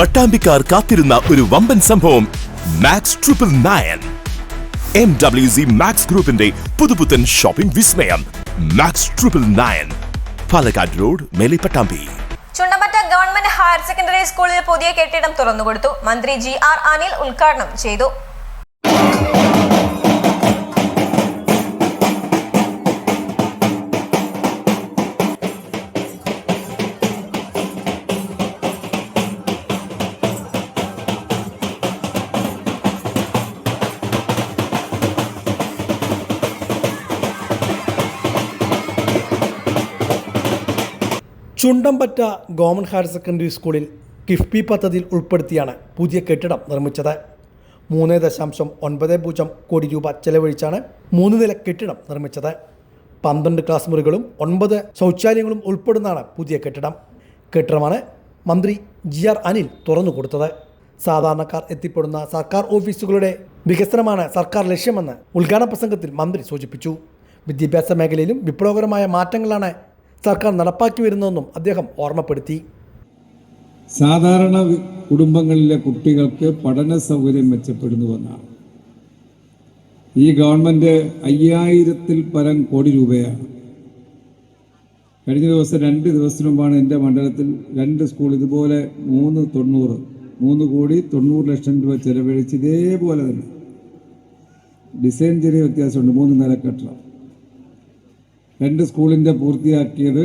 പട്ടാമ്പിക്കാർ കാത്തിരുന്ന ഒരു വമ്പൻ സംഭവം. Max triple nine M W C Max ഗ്രൂപ്പിന്റെ പുതുപുത്തൻ ഷോപ്പിംഗ് വിസ്മയം. Max triple nine Palakkad road Melipattambi Pattambi. ചുണ്ടമറ്റ government higher secondary സ്കൂളിൽ പുതിയ കെട്ടിടം തുറന്നുകൊടുത്തു. മന്ത്രി ജി ആർ അനിൽ ഉദ്ഘാടനം ചെയ്തു. ചുണ്ടമ്പറ്റ ഗവൺമെന്റ് ഹയർ സെക്കൻഡറി സ്കൂളിൽ കിഫ്ബി പദ്ധതിയിൽ ഉൾപ്പെടുത്തിയാണ് പുതിയ കെട്ടിടം നിർമ്മിച്ചത്. മൂന്ന് ദശാംശം ഒൻപത് പൂജ്യം കോടി രൂപ ചെലവഴിച്ചാണ് മൂന്ന് നില കെട്ടിടം നിർമ്മിച്ചത്. പന്ത്രണ്ട് ക്ലാസ് മുറികളും ഒൻപത് ശൗചാലയങ്ങളും ഉൾപ്പെടുന്നതാണ് പുതിയ കെട്ടിടം. കെട്ടിടമാണ് മന്ത്രി ജി ആർ അനിൽ തുറന്നു കൊടുത്തത്. സാധാരണക്കാർ എത്തിപ്പെടുന്ന സർക്കാർ ഓഫീസുകളുടെ വികസനമാണ് സർക്കാർ ലക്ഷ്യമെന്ന് ഉദ്ഘാടന പ്രസംഗത്തിൽ മന്ത്രി സൂചിപ്പിച്ചു. വിദ്യാഭ്യാസ മേഖലയിലും വിപ്ലവകരമായ മാറ്റങ്ങളാണ് സർക്കാർ നടപ്പാക്കി വരുന്നതെന്നും അദ്ദേഹം ഓർമ്മപ്പെടുത്തി. സാധാരണ കുടുംബങ്ങളിലെ കുട്ടികൾക്ക് പഠന സൗകര്യം മെച്ചപ്പെടുന്നുവെന്നാണ്. ഈ ഗവൺമെന്റ് അയ്യായിരത്തിൽ പരം കോടി രൂപയാണ്. കഴിഞ്ഞ ദിവസം രണ്ട് ദിവസത്തിന് മുമ്പാണ് എന്റെ മണ്ഡലത്തിൽ രണ്ട് സ്കൂൾ ഇതുപോലെ മൂന്ന് തൊണ്ണൂറ് മൂന്ന് കോടി തൊണ്ണൂറ് ലക്ഷം രൂപ ചെലവഴിച്ച് ഇതേപോലെ തന്നെ. ഡിസൈൻ ചെറിയ വ്യത്യാസമുണ്ട് മൂന്ന് നില കെട്ടിടം രണ്ട് സ്കൂളിന്റെ പൂർത്തിയാക്കിയത്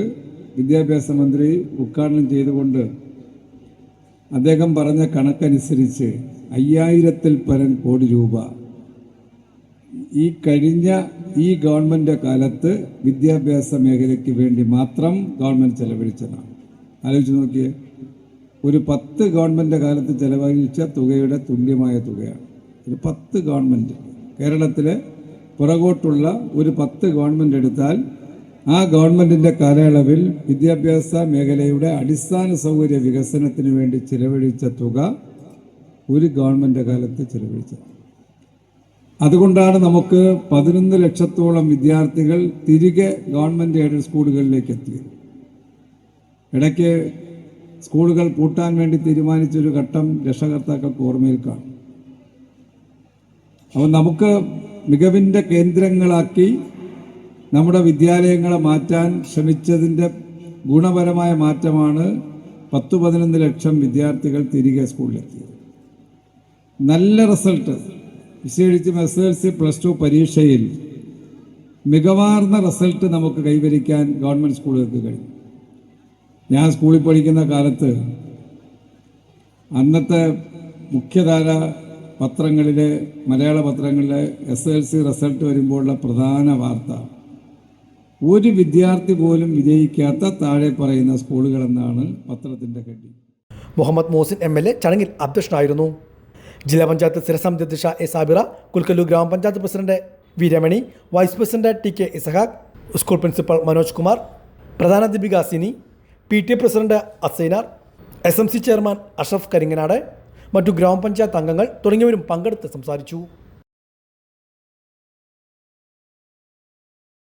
വിദ്യാഭ്യാസ മന്ത്രി ഉദ്ഘാടനം ചെയ്തുകൊണ്ട് അദ്ദേഹം പറഞ്ഞ കണക്കനുസരിച്ച് അയ്യായിരത്തിൽ പരം കോടി രൂപ. ഈ കഴിഞ്ഞ ഈ ഗവൺമെന്റ് കാലത്ത് വിദ്യാഭ്യാസ മേഖലയ്ക്ക് വേണ്ടി മാത്രം ഗവൺമെന്റ് ചെലവഴിച്ചതാണ്. ആലോചിച്ച് നോക്കിയേ ഒരു പത്ത് ഗവൺമെന്റ് കാലത്ത് ചെലവഴിച്ച തുകയുടെ തുല്യമായ തുകയാണ്. ഒരു പത്ത് ഗവൺമെന്റ് കേരളത്തിലെ പുറകോട്ടുള്ള ഒരു പത്ത് ഗവൺമെന്റ് എടുത്താൽ ആ ഗവൺമെന്റിന്റെ കാലയളവിൽ വിദ്യാഭ്യാസ മേഖലയുടെ അടിസ്ഥാന സൗകര്യ വികസനത്തിന് വേണ്ടി ചിലവഴിച്ച തുക ഒരു ഗവൺമെന്റ് കാലത്ത് ചിലവഴിച്ചത്. അതുകൊണ്ടാണ് നമുക്ക് പതിനൊന്ന് ലക്ഷത്തോളം വിദ്യാർത്ഥികൾ തിരികെ ഗവൺമെന്റ് എയ്ഡഡ് സ്കൂളുകളിലേക്ക് എത്തിയത്. ഇടയ്ക്ക് സ്കൂളുകൾ പൂട്ടാൻ വേണ്ടി തീരുമാനിച്ചൊരു ഘട്ടം രക്ഷകർത്താക്കൾക്ക് ഓർമ്മയിൽ കാണും. അപ്പോൾ നമുക്ക് മികവിന്റെ കേന്ദ്രങ്ങളാക്കി നമ്മുടെ വിദ്യാലയങ്ങളെ മാറ്റാൻ ശ്രമിച്ചതിന്റെ ഗുണപരമായ മാറ്റമാണ് പത്ത് പതിനൊന്ന് ലക്ഷം വിദ്യാർത്ഥികൾ തിരികെ സ്കൂളിലെത്തിയത്. നല്ല റിസൾട്ട്. വിശേഷിച്ചും S L C plus two പരീക്ഷയിൽ മികവാർന്ന റിസൾട്ട് നമുക്ക് കൈവരിക്കാൻ ഗവൺമെന്റ് സ്കൂളുകൾക്ക് കഴിഞ്ഞു. ഞാൻ സ്കൂളിൽ പഠിക്കുന്ന കാലത്ത് അന്നത്തെ മുഖ്യധാര പത്രങ്ങളിലെ മലയാള പത്രങ്ങളിലെ എസ് എൽ സി റിസൾട്ട് വരുമ്പോഴുള്ള പ്രധാന വാർത്ത ഒരു വിദ്യാർത്ഥി പോലും വിജയിക്കാത്ത താഴെ പറയുന്ന സ്കൂളുകളെന്നാണ് പത്രത്തിന്റെ heading Muhammad Mohsin M L A ചടങ്ങിൽ അധ്യക്ഷനായിരുന്നു. ജില്ലാ പഞ്ചായത്ത് സ്ഥിരസമിതി അധ്യക്ഷ എ സാബിറ കുൽക്കല്ലു ഗ്രാമപഞ്ചായത്ത് president V Ramani vice president T K Isahaq school principal Manoj Kumar പ്രധാനാധ്യാപിക Sini P T president Asainar S M C chairman Ashraf Karinganad മറ്റു ഗ്രാമപഞ്ചായത്ത് അംഗങ്ങൾ തുടങ്ങിയവരും പങ്കെടുത്ത് സംസാരിച്ചു.